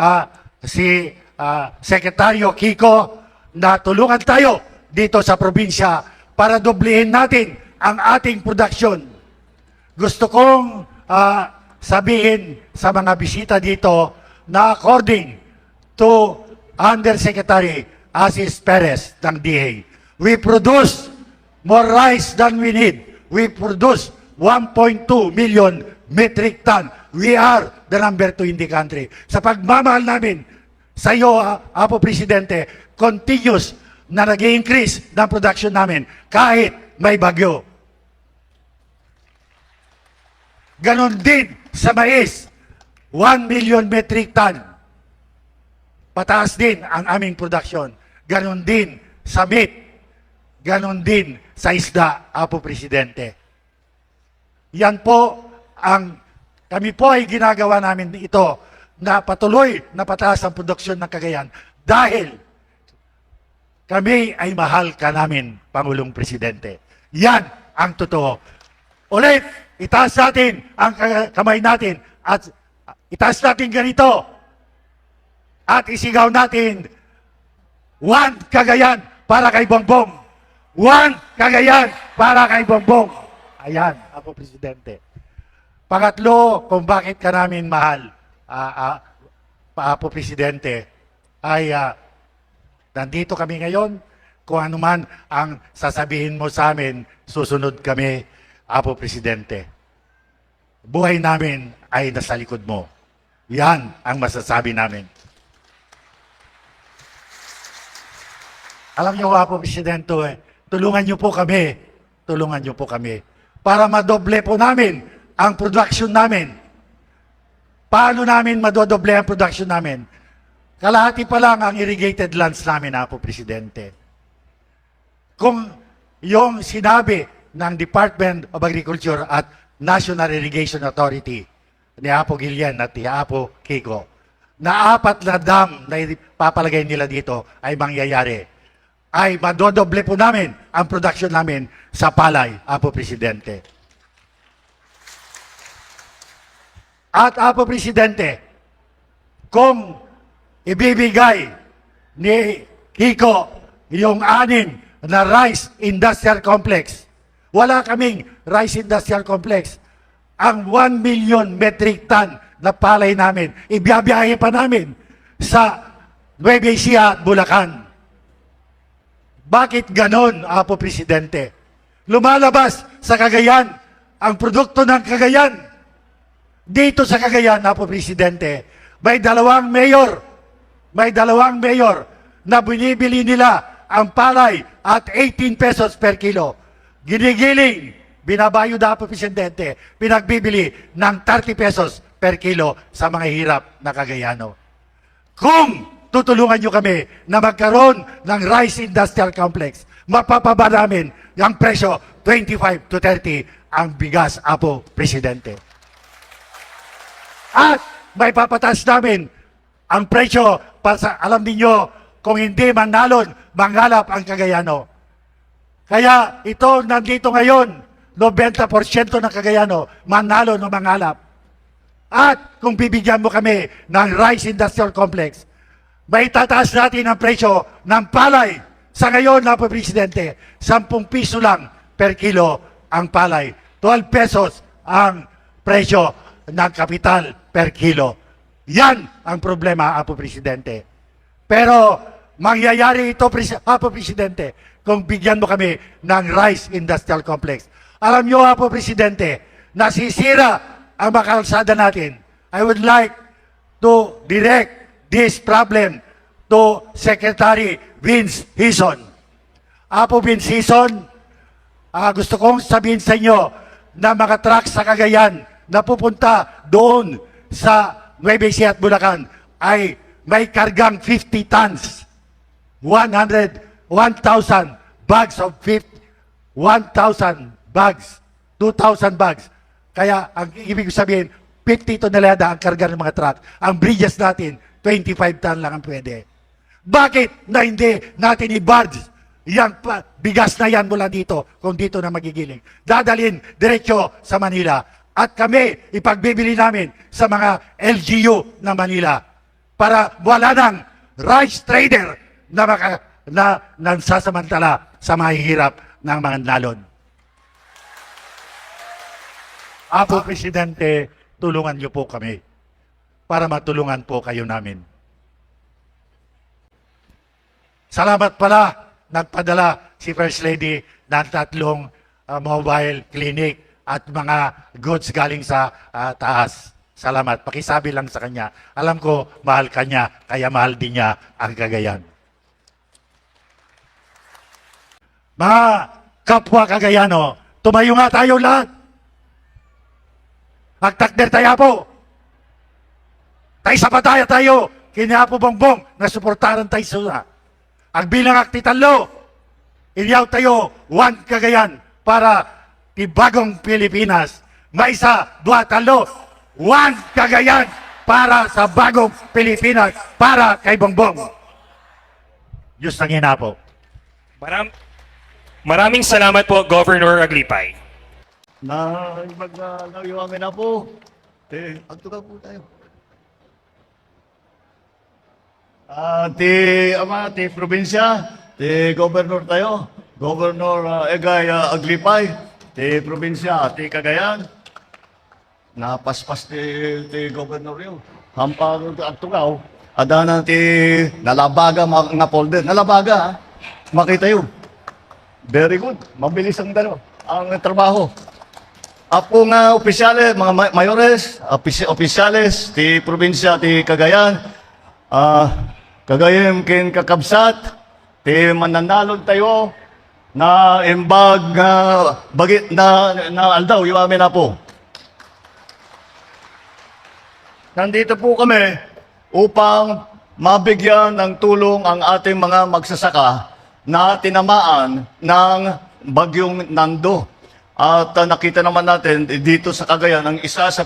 ah, si ah, Sekretaryo Kiko na tulungan tayo dito sa probinsya para doblihin natin ang ating production. Gusto kong ah, sabihin sa mga bisita dito na according to Undersecretary Asis Perez ng DA, we produce more rice than we need. We produce 1.2 million metric ton. We are the number two in the country. Sa pagmamahal namin sa iyo, ah, Apo Presidente, continuous na nag increase ng production namin kahit may bagyo. Ganon din sa mais, 1 million metric ton. Pataas din ang aming production. Ganon din sa meat. Ganon din sa isda, Apo Presidente. Yan po ang kami po ay ginagawa namin ito na patuloy na pataas ang produksyon ng Cagayan dahil kami ay mahal ka namin, Pangulong Presidente. Yan ang totoo. Ulit, itaas natin ang ka- kamay natin at itaas natin ganito at isigaw natin One Cagayan para kay Bongbong. One Cagayan para kay Bongbong. Ayan, ako Presidente. Pangatlo, kung bakit ka namin mahal, ah, ah, pa- Apo Presidente, ay ah, nandito kami ngayon. Kung ano man ang sasabihin mo sa amin, susunod kami, Apo Presidente. Buhay namin ay nasa likod mo. Yan ang masasabi namin. Alam niyo, Apo Presidente, eh, tulungan niyo po kami. Tulungan niyo po kami. Para madoble po namin ang production namin. Paano namin madodoble ang production namin? Kalahati pa lang ang irrigated lands namin, Apo Presidente. Kung yung sinabi ng Department of Agriculture at National Irrigation Authority ni Apo Gillian at ni Apo Kiko, na apat na dam na papalagay nila dito ay mangyayari, ay madodoble po namin ang production namin sa palay, Apo Presidente. At Apo Presidente, kung ibibigay ni Kiko yung anin na rice industrial complex, wala kaming rice industrial complex. Ang 1 million metric ton na palay namin, ibiyabiyahe pa namin sa Nueva Ecija at Bulacan. Bakit ganon, Apo Presidente? Lumalabas sa Cagayan ang produkto ng Cagayan. Dito sa Cagayan, Apo Presidente, may dalawang mayor, may dalawang mayor na binibili nila ang palay at 18 pesos per kilo. Ginigiling, binabayo na Apo Presidente, pinagbibili ng 30 pesos per kilo sa mga hirap na Cagayano. Kung tutulungan nyo kami na magkaroon ng rice industrial complex, mapapaba namin ang presyo 25 to 30 ang bigas, Apo Presidente. At may papataas namin ang presyo para sa, alam niyo kung hindi manalon, mangalap ang Cagayano. Kaya ito nandito ngayon, 90% ng Cagayano, manalo ng mangalap. At kung bibigyan mo kami ng Rice Industrial Complex, may tataas natin ang presyo ng palay. Sa ngayon, na Presidente, 10 piso lang per kilo ang palay. 12 pesos ang presyo ng kapital per kilo. Yan ang problema, Apo Presidente. Pero mangyayari ito, Apo Presidente, kung bigyan mo kami ng Rice Industrial Complex. Alam nyo, Apo Presidente, nasisira ang mga kalsada natin. I would like to direct this problem to Secretary Vince Hison. Apo Vince Hison, ah, gusto kong sabihin sa inyo na mga truck sa Cagayan na pupunta doon sa Nueva Ecija at Bulacan ay may kargang 50 tons. 100, 1,000 bags of 50, 1,000 bags, 2,000 bags. Kaya ang ibig sabihin, 50 tonelada ang karga ng mga truck. Ang bridges natin, 25 ton lang ang pwede. Bakit na hindi natin i-barge yan bigas na yan mula dito kung dito na magigiling. Dadalhin diretso sa Manila. At kami, ipagbibili namin sa mga LGU ng Manila para wala ng rice trader na, maka, na nansasamantala sa mahihirap ng mga nalon. Apo Presidente, tulungan niyo po kami para matulungan po kayo namin. Salamat pala, nagpadala si First Lady ng tatlong uh, mobile clinic at mga goods galing sa uh, taas. Salamat. Pakisabi lang sa kanya. Alam ko, mahal kanya, kaya mahal din niya ang Cagayan. Mga kapwa Cagayano, tumayo nga tayo lahat. Magtakder tayo po. Tayo sa pataya tayo. Kinapo bongbong na suportaran tayo sa ang bilang aktitanlo. Inyaw tayo, one Cagayan para tibagong Pilipinas. Maisa, dua, talo. One Cagayan para sa bagong Pilipinas para kay Bongbong. Diyos ng ina po. Maram Maraming salamat po, Governor Aglipay. na mag-nawiwami na po. Eh, agtugan po tayo. Ah, ti ama ti probinsya, ti governor tayo. Governor ah, Egay ah, Aglipay, ti probinsya, ti Cagayan. Napaspas ti, ti governor yun. Hampang agtugaw. Adana ti nalabaga mga folder. Nalabaga, makita yun. Very good. Mabilis ang dalo. Ang trabaho. Apo nga opisyales, mga ma- mayores, opis- opisyales, ti probinsya, ti Cagayan, ah, Cagayan kin kakabsat, ti mananalod tayo, na imbag nga bagit na, na aldaw, yung amin na po. Nandito po kami upang mabigyan ng tulong ang ating mga magsasaka na tinamaan ng bagyong Nando. At uh, nakita naman natin dito sa Cagayan, ang isa sa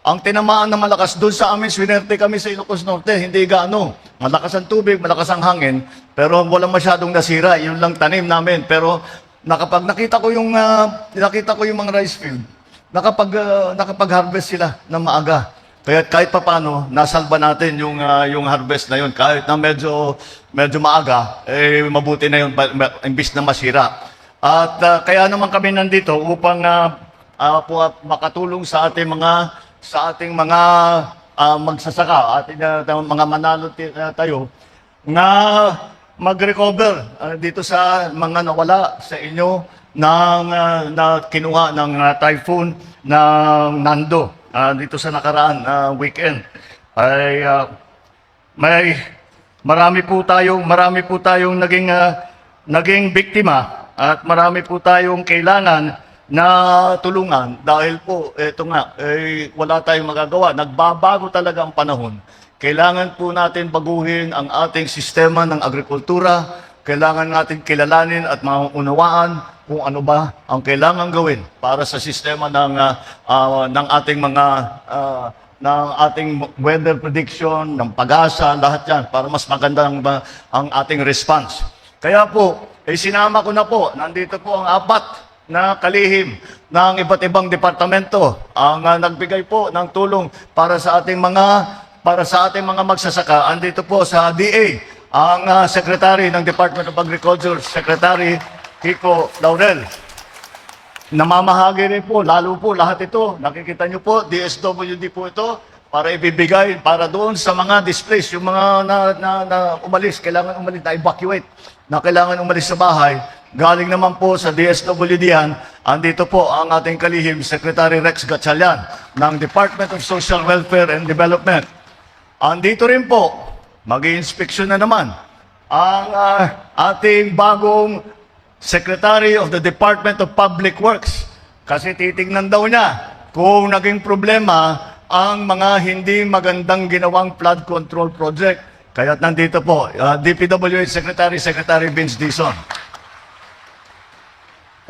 ang tinamaan na malakas doon sa amin, swinerte kami sa Ilocos Norte, hindi gaano. Malakas ang tubig, malakas ang hangin, pero wala masyadong nasira, yun lang tanim namin. Pero nakapag nakita ko yung ah, nakita ko yung mga rice field, nakapag ah, nakapag-harvest sila na maaga. Kaya kahit papano, nasalba natin yung ah, yung harvest na yun. Kahit na medyo medyo maaga, eh mabuti na yun imbis na masira. At ah, kaya naman kami nandito upang po, ah, makatulong sa ating mga sa ating mga ah, magsasaka, ating ah, mga manalo ah, tayo nga mag-recover ah, dito sa mga nawala sa inyo ng ah, na kinuha ng ah, typhoon ng Nando ah, dito sa nakaraan na weekend. Ay ah, may marami po tayong marami po tayong naging ah, naging biktima at marami po tayong kailangan na tulungan dahil po eto nga eh, wala tayong magagawa. Nagbabago talaga ang panahon. Kailangan po natin baguhin ang ating sistema ng agrikultura. Kailangan natin kilalanin at maunawaan kung ano ba ang kailangan gawin para sa sistema ng ah, ah, ng ating mga ah, ng ating weather prediction, ng pag-asa, lahat yan, para mas maganda ang, ang ating response. Kaya po, eh, sinama ko na po, nandito po ang apat na kalihim ng iba't ibang departamento ang ah, nagbigay po ng tulong para sa ating mga para sa ating mga magsasaka. Andito po sa DA ang ah, Secretary ng Department of Agriculture, Secretary Kiko Laurel. Namamahagi rin po, lalo po lahat ito. Nakikita nyo po, DSWD po ito para ibibigay para doon sa mga displaced, yung mga na, na, na umalis, kailangan umalis, na evacuate, na kailangan umalis sa bahay. Galing naman po sa DSWD yan, andito po ang ating kalihim, Secretary Rex Gatchalian ng Department of Social Welfare and Development. Andito rin po, mag inspeksyon na naman ang ah, ating bagong Secretary of the Department of Public Works. Kasi titignan daw niya kung naging problema ang mga hindi magandang ginawang flood control project. Kaya nandito po, uh, DPWH Secretary, Secretary Vince Dizon.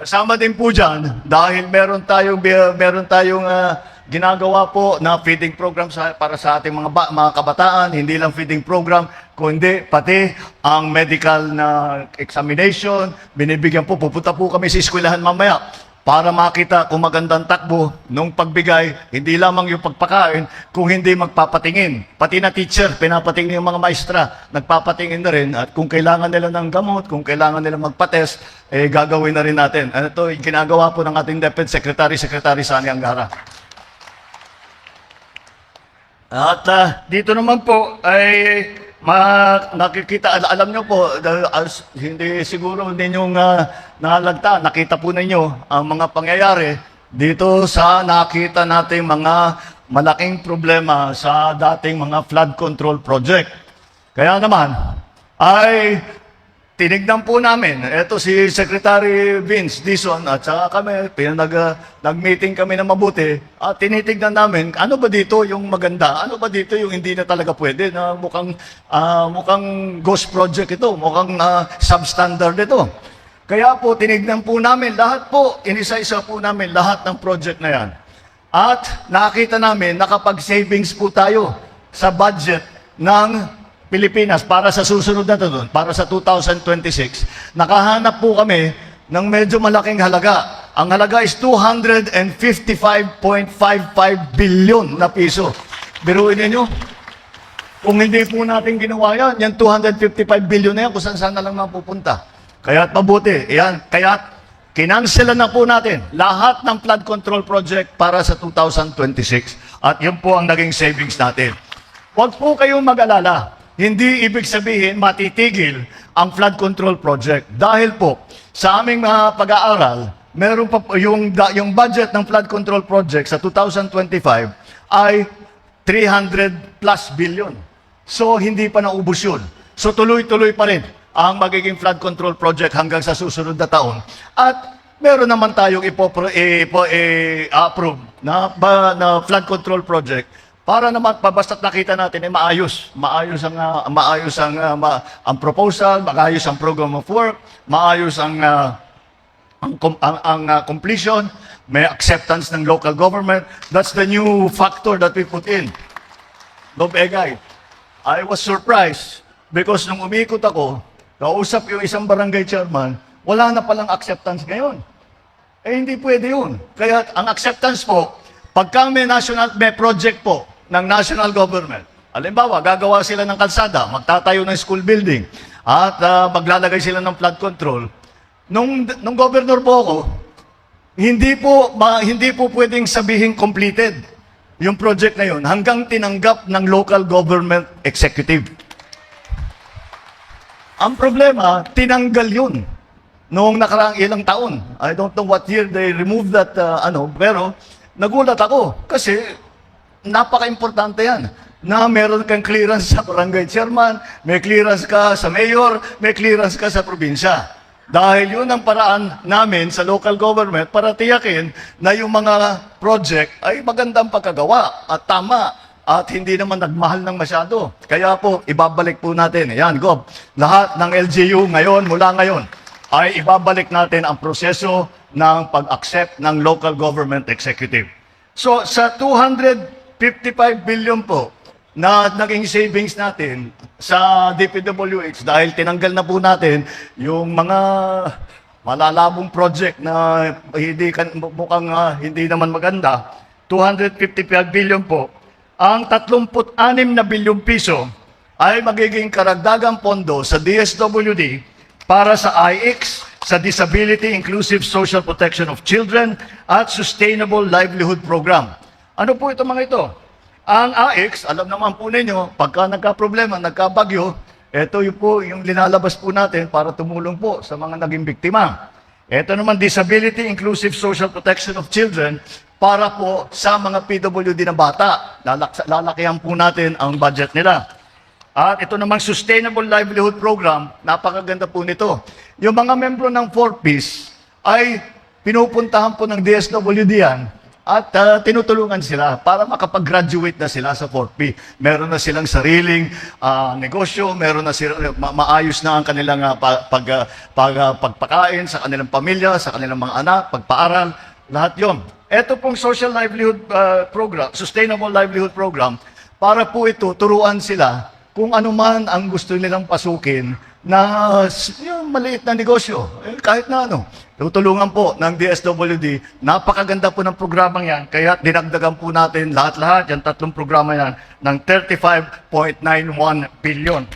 Kasama din po dyan, dahil meron tayong, meron tayong ah, ginagawa po na feeding program sa, para sa ating mga, ba, mga kabataan, hindi lang feeding program, kundi pati ang medical na examination, binibigyan po, pupunta po kami sa eskwelahan mamaya para makita kung magandang takbo nung pagbigay, hindi lamang yung pagpakain, kung hindi magpapatingin. Pati na teacher, pinapatingin yung mga maestra, nagpapatingin na rin. At kung kailangan nila ng gamot, kung kailangan nila magpatest, eh gagawin na rin natin. Ano ito, ginagawa po ng ating Deputy Secretary, Secretary Sani Angara. At ah, dito naman po ay ma- nakikita, al- alam nyo po, dahil as, hindi siguro hindi nyo uh, nalagta, nakita po ninyo ang mga pangyayari dito sa nakita nating mga malaking problema sa dating mga flood control project. Kaya naman, ay tinignan po namin, eto si Secretary Vince Dison at saka kami, pinag, uh, nag-meeting kami na mabuti at tinitignan namin, ano ba dito yung maganda? Ano ba dito yung hindi na talaga pwede? Na mukhang, ah, mukhang ghost project ito, mukhang ah, substandard ito. Kaya po, tinignan po namin lahat po, inisa-isa po namin lahat ng project na yan. At nakita namin, nakapag-savings po tayo sa budget ng Pilipinas para sa susunod na taon, para sa 2026, nakahanap po kami ng medyo malaking halaga. Ang halaga is 255.55 billion na piso. Biruin ninyo, kung hindi po natin ginawa yan, yan 255 billion na yan, kung saan na lang mapupunta. Kaya't mabuti, yan, kaya't kinanselan na po natin lahat ng flood control project para sa 2026. At yun po ang naging savings natin. Huwag po kayong mag-alala. Hindi ibig sabihin matitigil ang flood control project. Dahil po, sa aming mga pag-aaral, meron pa po, yung, yung budget ng flood control project sa 2025 ay 300 plus billion. So, hindi pa naubos yun. So, tuloy-tuloy pa rin ang magiging flood control project hanggang sa susunod na taon. At meron naman tayong ipopro, ipo, i-approve na, na flood control project para naman pabasta't nakita natin ay maayos. Maayos ang ah, maayos ang ah, ma- ang proposal, maayos ang program of work, maayos ang ah, ang, ang, ang ah, completion, may acceptance ng local government. That's the new factor that we put in. Bob Egay, I was surprised because nung umikot ako, kausap yung isang barangay chairman, wala na palang acceptance ngayon. Eh, hindi pwede yun. Kaya ang acceptance po, pagka may, national, may project po ng national government, halimbawa, gagawa sila ng kalsada, magtatayo ng school building, at ah, maglalagay sila ng flood control, nung, nung governor po ako, hindi po, ma, hindi po pwedeng sabihin completed yung project na yun hanggang tinanggap ng local government executive. Ang problema, tinanggal yun noong nakaraang ilang taon. I don't know what year they removed that, uh, ano, pero nagulat ako kasi napaka-importante yan na meron kang clearance sa barangay chairman, may clearance ka sa mayor, may clearance ka sa probinsya. Dahil yun ang paraan namin sa local government para tiyakin na yung mga project ay magandang pagkagawa at tama at hindi naman nagmahal ng masyado. Kaya po, ibabalik po natin. Ayan, Gob. Lahat ng LGU ngayon, mula ngayon, ay ibabalik natin ang proseso ng pag-accept ng local government executive. So, sa 255 billion po na naging savings natin sa DPWH dahil tinanggal na po natin yung mga malalabong project na hindi kan, mukhang ah, hindi naman maganda, 255 billion po, ang 36 na bilyong piso ay magiging karagdagang pondo sa DSWD para sa IX, sa Disability Inclusive Social Protection of Children at Sustainable Livelihood Program. Ano po ito mga ito? Ang AX, alam naman po ninyo, pagka nagka-problema, nagka-bagyo, ito yung po yung linalabas po natin para tumulong po sa mga naging biktima. Ito naman, Disability Inclusive Social Protection of Children para po sa mga PWD na bata. Lalak- lalakihan po natin ang budget nila. At ito namang Sustainable Livelihood Program, napakaganda po nito. Yung mga membro ng 4Ps ay pinupuntahan po ng DSWD yan at ah, tinutulungan sila para makapag-graduate na sila sa 4P. Meron na silang sariling ah, negosyo, meron na sila, ma- maayos na ang kanilang pa- pag, ah, pag, ah, pagpakain sa kanilang pamilya, sa kanilang mga anak, pagpaaral, lahat yon. Ito pong Social Livelihood ah, Program, Sustainable Livelihood Program, para po ito turuan sila kung ano man ang gusto nilang pasukin na yung maliit na negosyo, eh, kahit na ano. Tutulungan po ng DSWD. Napakaganda po ng programang yan. Kaya dinagdagan po natin lahat-lahat, yung tatlong programa yan, ng 35.91 billion.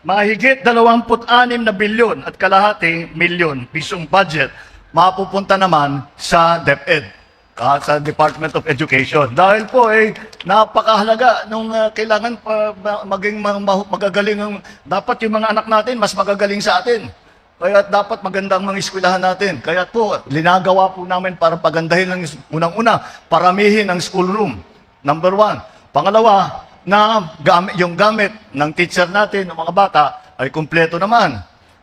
Mahigit 26 na bilyon at kalahati milyon pisong budget mapupunta naman sa DepEd ah, sa Department of Education. Dahil po eh napakahalaga nung ah, kailangan pa ma- maging ma- ma- magagaling ang dapat yung mga anak natin mas magagaling sa atin. Kaya dapat magandang mga eskwelahan natin. Kaya po, linagawa po namin para pagandahin ng unang-una, paramihin ang schoolroom. Number one. Pangalawa, na gamit, yung gamit ng teacher natin, ng mga bata, ay kumpleto naman.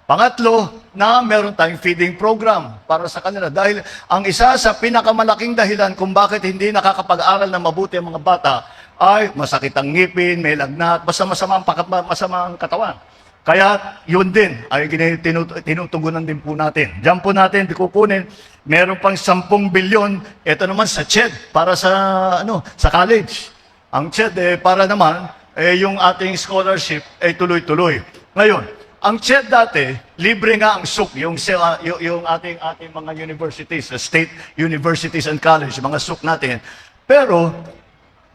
Pangatlo, na meron tayong feeding program para sa kanila. Dahil ang isa sa pinakamalaking dahilan kung bakit hindi nakakapag-aral ng mabuti ang mga bata ay masakit ang ngipin, may lagnat, basta masama ang, masama ang katawan. Kaya yun din ay tinut- tinutugunan din po natin. Diyan po natin kukunin, meron pang 10 bilyon, ito naman sa CHED para sa ano sa college. Ang CHED eh, para naman eh, yung ating scholarship ay tuloy-tuloy. Ngayon, ang CHED dati, libre nga ang SUK, yung, yung, yung ating, ating mga universities, uh, state universities and college, mga SUK natin. Pero,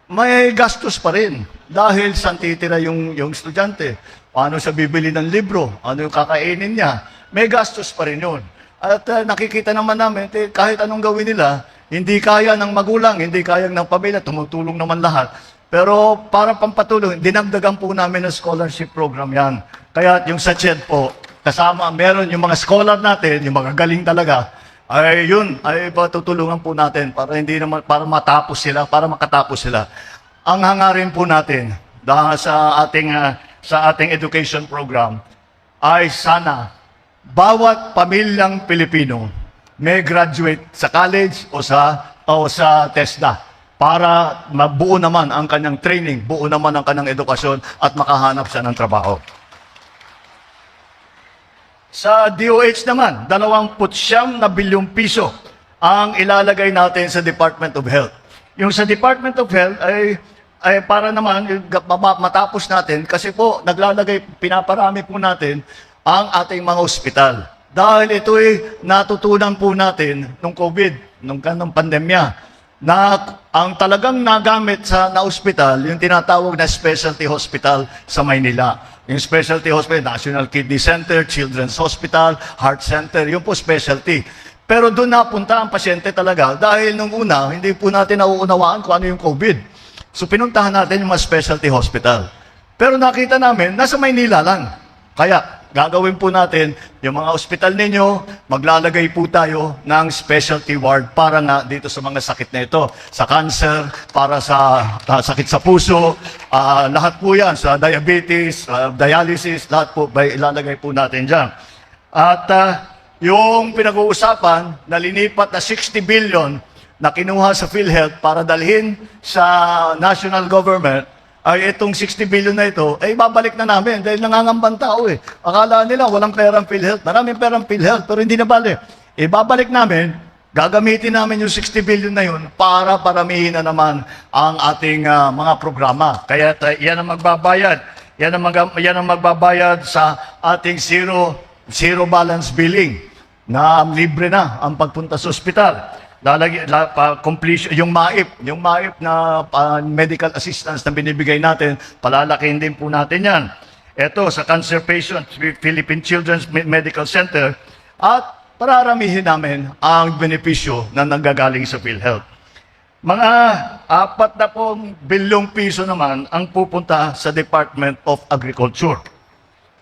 may gastos pa rin dahil saan titira yung, yung estudyante. Paano siya bibili ng libro? Ano yung kakainin niya? May gastos pa rin yun. At uh, nakikita naman namin, eh, kahit anong gawin nila, hindi kaya ng magulang, hindi kaya ng pamilya, tumutulong naman lahat. Pero para pampatulong, dinagdagan po namin ng scholarship program yan. Kaya yung sa CHED po, kasama, meron yung mga scholar natin, yung mga galing talaga, ay yun, ay patutulungan po natin para hindi naman, para matapos sila, para makatapos sila. Ang hangarin po natin dahil sa ating, ah, sa ating education program ay sana bawat pamilyang Pilipino may graduate sa college o sa o sa TESDA para mabuo naman ang kanyang training, buo naman ang kanyang edukasyon at makahanap siya ng trabaho. Sa DOH naman, 29 na bilyong piso ang ilalagay natin sa Department of Health. Yung sa Department of Health ay ay para naman matapos natin kasi po naglalagay pinaparami po natin ang ating mga ospital. Dahil ito ay natutunan po natin nung COVID, nung kanong pandemya, na ang talagang nagamit sa na ospital, yung tinatawag na specialty hospital sa Maynila. Yung specialty hospital, National Kidney Center, Children's Hospital, Heart Center, yung po specialty. Pero doon napunta ang pasyente talaga dahil nung una, hindi po natin nauunawaan kung ano yung COVID. So pinuntahan natin yung mga specialty hospital. Pero nakita namin, nasa Maynila lang. Kaya gagawin po natin yung mga ospital ninyo, maglalagay po tayo ng specialty ward para nga dito sa mga sakit na ito. Sa cancer, para sa ah, sakit sa puso, ah, lahat po yan, sa diabetes, ah, dialysis, lahat po by, ilalagay po natin dyan. At ah, yung pinag-uusapan na linipat na 60 billion na kinuha sa PhilHealth para dalhin sa national government, ay itong 60 billion na ito, ay babalik na namin dahil nangangambang tao eh. Akala nila walang perang PhilHealth. Maraming perang PhilHealth pero hindi na bali. Ibabalik namin, gagamitin namin yung 60 billion na yun para paramihin na naman ang ating ah, mga programa. Kaya ta- yan ang magbabayad. Yan ang, mag- yan ang magbabayad sa ating zero, zero balance billing na libre na ang pagpunta sa ospital. Lalagyan, la, pa, completion, yung MAIP, yung MAIP na pa, medical assistance na binibigay natin, palalakihin din po natin yan. Ito, sa Cancer Patient, Philippine Children's Me- Medical Center, at pararamihin namin ang benepisyo na nanggagaling sa PhilHealth. Mga apat na pong bilyong piso naman ang pupunta sa Department of Agriculture.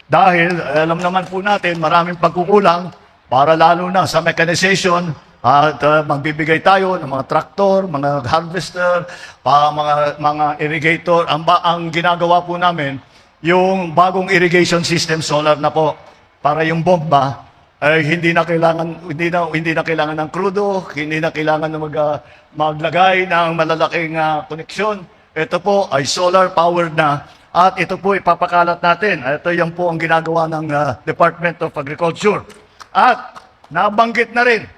Dahil alam naman po natin, maraming pagkukulang para lalo na sa mechanization at uh, magbibigay tayo ng mga traktor, mga harvester, pa, mga mga irrigator. Ang ba ang ginagawa po namin yung bagong irrigation system solar na po para yung bomba ay hindi na kailangan hindi na hindi na kailangan ng krudo, hindi na kailangan na mag, ah, maglagay ng malalaking ah, koneksyon. Ito po ay solar powered na at ito po ipapakalat natin. Ito yan po ang ginagawa ng ah, Department of Agriculture. At nabanggit na rin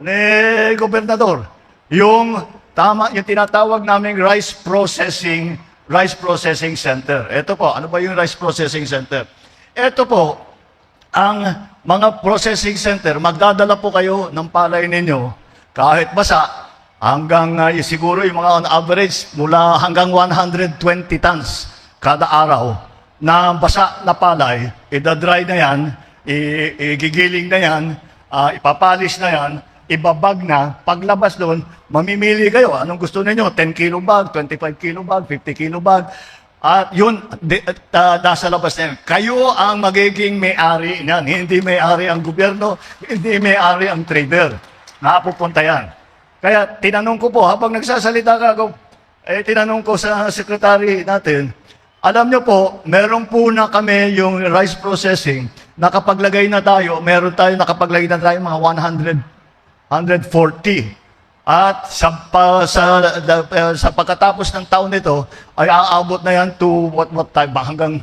ni gobernador yung tama yung tinatawag naming rice processing Rice Processing Center. Ito po, ano ba yung Rice Processing Center? Ito po, ang mga processing center, magdadala po kayo ng palay ninyo kahit basa hanggang uh, siguro yung mga on average mula hanggang 120 tons kada araw na basa na palay, idadry na yan, i- igigiling na yan, ah, ipapalis na yan, ibabag na, paglabas doon, mamimili kayo. Anong gusto ninyo? 10 kilo bag, 25 kilo bag, 50 kilo bag. At yun, di, uh, nasa labas na yun. Kayo ang magiging may-ari niyan. Hindi may-ari ang gobyerno, hindi may-ari ang trader. Napupunta yan. Kaya tinanong ko po, habang nagsasalita ka ako, eh, tinanong ko sa secretary natin, alam nyo po, meron po na kami yung rice processing, nakapaglagay na tayo, meron tayo nakapaglagay na tayo mga 100, 140. At sa, pa, sa, sa pagkatapos ng taon nito, ay aabot na yan to what, what time? Hanggang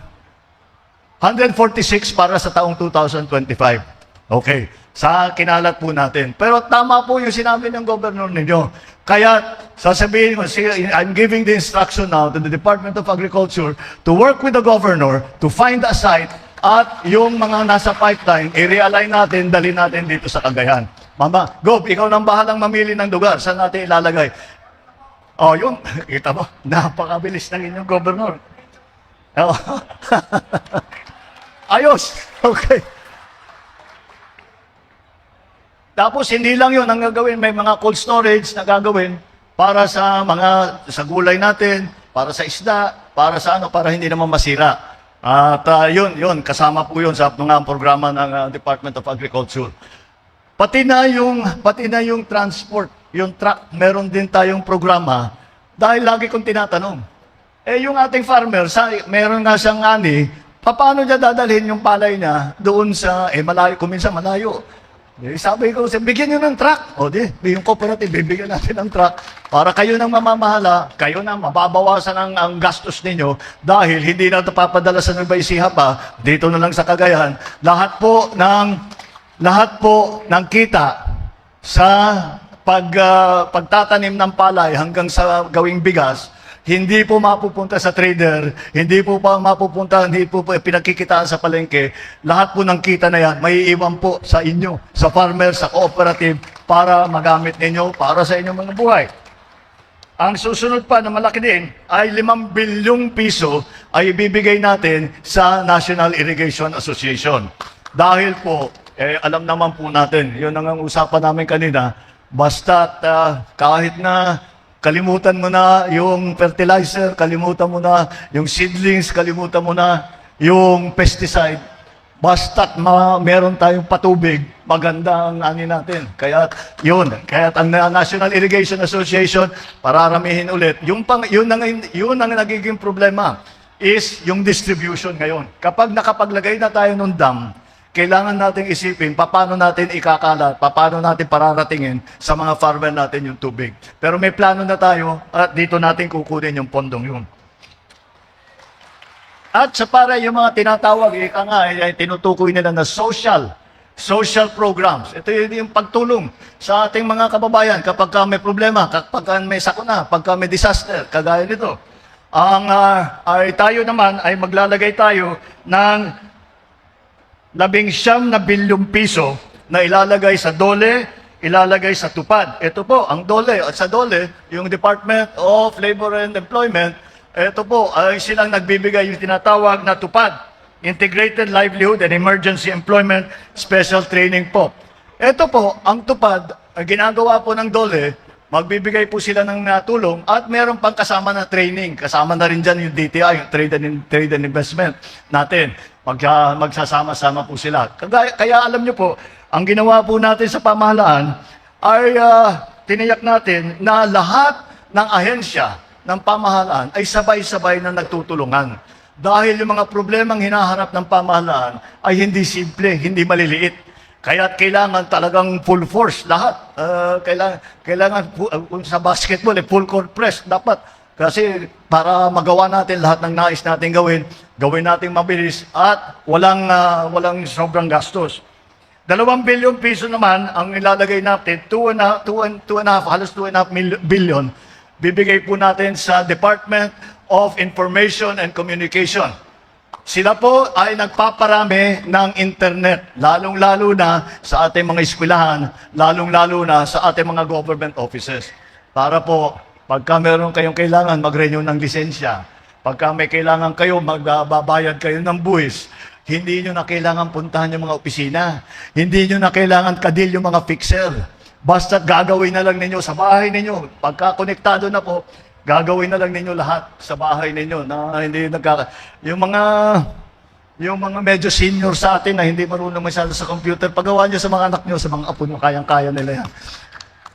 146 para sa taong 2025. Okay. Sa kinalat po natin. Pero tama po yung sinabi ng governor ninyo. Kaya sasabihin ko, I'm giving the instruction now to the Department of Agriculture to work with the governor to find a site at yung mga nasa pipeline, i-realign natin, dali natin dito sa Cagayan. Mama, Gob, ikaw nang bahalang mamili ng lugar. Saan natin ilalagay? Oh, yun. Kita mo, napakabilis ng inyong governor. Oh. Ayos. Okay. Tapos hindi lang yun ang gagawin, may mga cold storage na gagawin para sa mga sa gulay natin, para sa isda, para sa ano, para hindi naman masira. At ah, yun, yun, kasama po yun sa mga programa ng ah, Department of Agriculture. Pati na yung pati na yung transport, yung truck, meron din tayong programa dahil lagi kong tinatanong. Eh yung ating farmer, sa, meron nga siyang ani, paano niya dadalhin yung palay niya doon sa, eh malayo, kuminsan malayo. Eh, sabi ko, bigyan niyo ng truck. O di, yung cooperative, bibigyan natin ng truck para kayo nang mamamahala, kayo nang mababawasan ang, ang gastos ninyo dahil hindi na papadala sa Nueva Ecija pa, dito na lang sa Cagayan. Lahat po ng lahat po ng kita sa pag, ah, pagtatanim ng palay hanggang sa gawing bigas, hindi po mapupunta sa trader, hindi po pa mapupunta, hindi po, po pinagkikitaan sa palengke. Lahat po ng kita na yan, may iwan po sa inyo, sa farmer, sa cooperative, para magamit ninyo, para sa inyong mga buhay. Ang susunod pa na malaki din ay 5 bilyong piso ay ibibigay natin sa National Irrigation Association. Dahil po, eh, alam naman po natin, yun ang usapan namin kanina, basta kahit na kalimutan mo na yung fertilizer, kalimutan mo na yung seedlings, kalimutan mo na yung pesticide, Basta't ma meron tayong patubig, maganda ang ani natin. Kaya yun, kaya ang Na- National Irrigation Association, pararamihin ulit, yung, pang, yun, ang, yun ang nagiging problema is yung distribution ngayon. Kapag nakapaglagay na tayo ng dam, kailangan natin isipin paano natin ikakalat, paano natin pararatingin sa mga farmer natin yung tubig. Pero may plano na tayo at dito natin kukunin yung pondong yun. At sa para yung mga tinatawag, ika nga, ay, ay tinutukoy nila na social, social programs. Ito yung, pagtulong sa ating mga kababayan kapag ka may problema, kapag ka may sakuna, kapag ka may disaster, kagaya nito. Ang ah, ay tayo naman ay maglalagay tayo ng labing siyam na bilyong piso na ilalagay sa dole, ilalagay sa tupad. Ito po, ang dole. At sa dole, yung Department of Labor and Employment, ito po, ay silang nagbibigay yung tinatawag na tupad. Integrated Livelihood and Emergency Employment Special Training po. Ito po, ang tupad, ginagawa po ng dole, magbibigay po sila ng uh, tulong at meron pang kasama na training. Kasama na rin dyan yung DTI, yung Trade and, Trade and Investment natin. Mag, ah, magsasama-sama po sila. Kaya, kaya alam nyo po, ang ginawa po natin sa pamahalaan ay ah, tiniyak natin na lahat ng ahensya ng pamahalaan ay sabay-sabay na nagtutulungan. Dahil yung mga problemang hinaharap ng pamahalaan ay hindi simple, hindi maliliit. Kaya kailangan talagang full force lahat. Uh, kailangan kailangan uh, sa basketball eh, full court press dapat kasi para magawa natin lahat ng nais natin gawin, gawin natin mabilis at walang ah, walang sobrang gastos. Dalawang bilyong piso naman ang ilalagay natin, two and a, two and, two and a half, halos two and a half billion, bibigay po natin sa Department of Information and Communication. Sila po ay nagpaparami ng internet, lalong-lalo na sa ating mga eskwelahan, lalong-lalo na sa ating mga government offices. Para po, pagka meron kayong kailangan mag-renew ng lisensya, pagka may kailangan kayo, magbabayad kayo ng buwis, hindi nyo na kailangan puntahan yung mga opisina. Hindi nyo na kailangan kadil yung mga fixer. Basta gagawin na lang ninyo sa bahay ninyo. Pagka konektado na po, gagawin na lang ninyo lahat sa bahay ninyo na hindi nagkaka... Yung mga yung mga medyo senior sa atin na hindi marunong masyado sa computer, pagawa nyo sa mga anak nyo, sa mga apo nyo, kayang-kaya nila yan.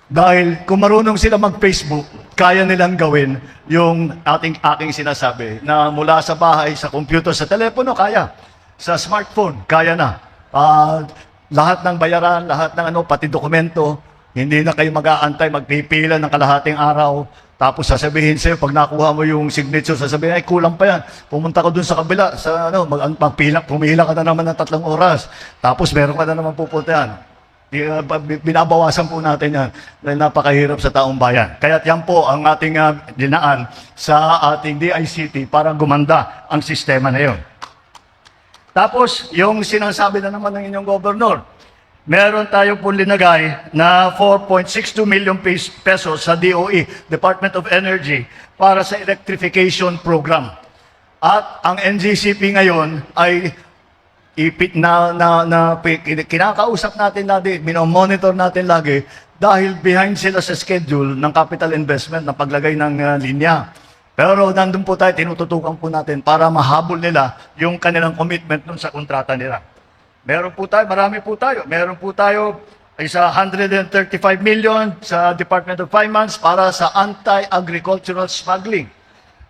Dahil kung marunong sila mag-Facebook, kaya nilang gawin yung ating aking sinasabi na mula sa bahay, sa computer, sa telepono, kaya. Sa smartphone, kaya na. Ah, lahat ng bayaran, lahat ng ano, pati dokumento, hindi na kayo mag-aantay, magpipila ng kalahating araw. Tapos sasabihin sa'yo, pag nakuha mo yung signature, sasabihin, ay kulang pa yan. Pumunta ka dun sa kabila, sa ano, mag, magpila, pumila ka na naman ng tatlong oras. Tapos meron ka na naman pupuntahan. Bi- binabawasan po natin yan dahil napakahirap sa taong bayan. Kaya yan po ang ating uh, dinaan sa ating DICT para gumanda ang sistema na yun. Tapos, yung sinasabi na naman ng inyong gobernador, meron tayo po linagay na 4.62 million pes- pesos sa DOE, Department of Energy, para sa electrification program. At ang NGCP ngayon ay ipit na, na, na kinakausap natin lagi, minomonitor natin lagi dahil behind sila sa schedule ng capital investment na paglagay ng uh, linya. Pero nandun po tayo, tinututukan po natin para mahabol nila yung kanilang commitment dun sa kontrata nila. Meron po tayo, marami po tayo. Meron po tayo isa 135 million sa Department of Finance para sa anti-agricultural smuggling.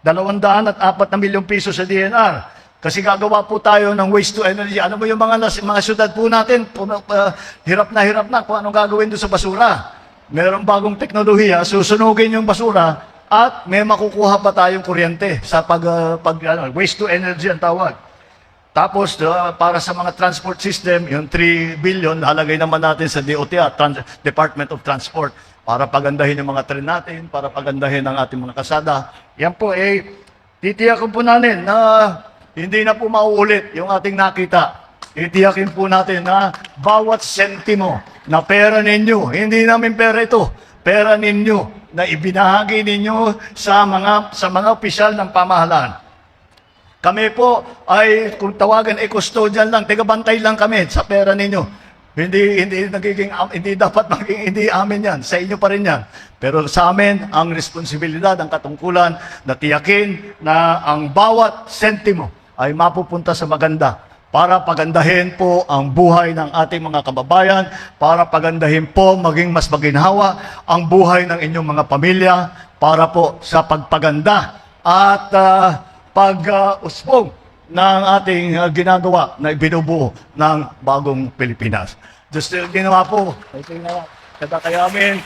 204 na milyong piso sa DNR. Kasi gagawa po tayo ng waste to energy. Ano mo yung mga, nas- mga syudad po natin, puno- uh, hirap na hirap na kung anong gagawin doon sa basura. Meron bagong teknolohiya, susunugin yung basura at may makukuha pa tayong kuryente sa pag, uh, pag ano, waste to energy ang tawag. Tapos, uh, para sa mga transport system, yung 3 billion, halagay naman natin sa DOT, at Trans- Department of Transport, para pagandahin yung mga tren natin, para pagandahin ang ating mga kasada. Yan po, eh, titiyakin po natin na hindi na po mauulit yung ating nakita. Titiyakin po natin na bawat sentimo na pera ninyo, hindi namin pera ito, pera ninyo na ibinahagi ninyo sa mga sa mga opisyal ng pamahalaan. Kami po ay kung tawagan ay custodian lang, tigabantay lang kami sa pera ninyo. Hindi hindi nagiging hindi dapat maging hindi amin 'yan. Sa inyo pa rin 'yan. Pero sa amin ang responsibilidad, ang katungkulan na tiyakin na ang bawat sentimo ay mapupunta sa maganda para pagandahin po ang buhay ng ating mga kababayan, para pagandahin po maging mas maginhawa ang buhay ng inyong mga pamilya, para po sa pagpaganda at ah, pag-usbong ng ating uh, ginagawa na binubuo ng bagong Pilipinas. Uh, ginawa po, ito na, kada kaya amin,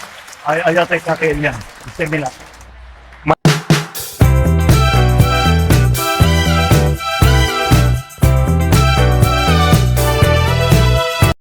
ay ayatay ka kanya. Semina.